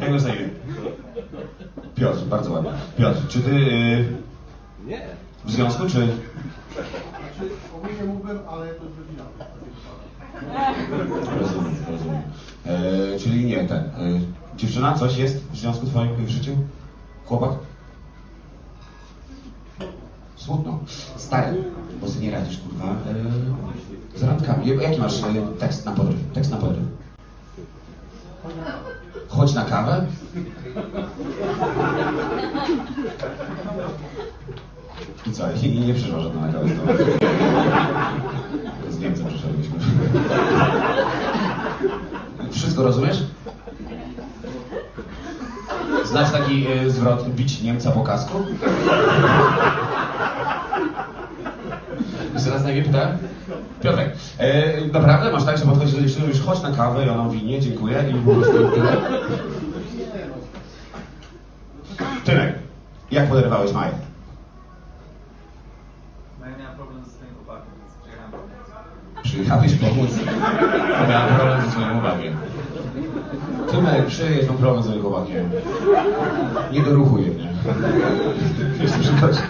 Jak masz na imię? Piotr, bardzo ładnie. Piotr, czy ty y, Nie. w związku, czy... Znaczy, ogólnie mógłbym, ale to jest rodzina. Rozumiem, rozumiem. E, czyli nie, ten. E, dziewczyna, coś jest w związku twoim w życiu? Chłopak? Smutno. Stary, bo sobie nie radzisz, kurwa. E, z randkami. Jaki masz e, tekst na podryw? Tekst na podryw. Na kawę? I co? I nie przyszła żadna na kawę z Niemcem przyszedliśmy. Wszystko rozumiesz? Znasz taki y, zwrot bić Niemca po kasku? Jeszcze raz na imię pytałem? Piotrek, e, naprawdę masz tak, że podchodzisz do dziewczyny, mówisz chodź na kawę i ona mówi nie, dziękuję i po prostu tyle? Tymek, jak poderwałeś Maję? No ja miałem problem ze swoim chłopakiem, więc przyjechałem pomóc. Przyjechałeś pomóc. A miałem problem ze swoim chłopakiem. Tymek, przyjedź, mam problem ze swoim chłopakiem. Nie doruchuje mnie. Co przychodzi?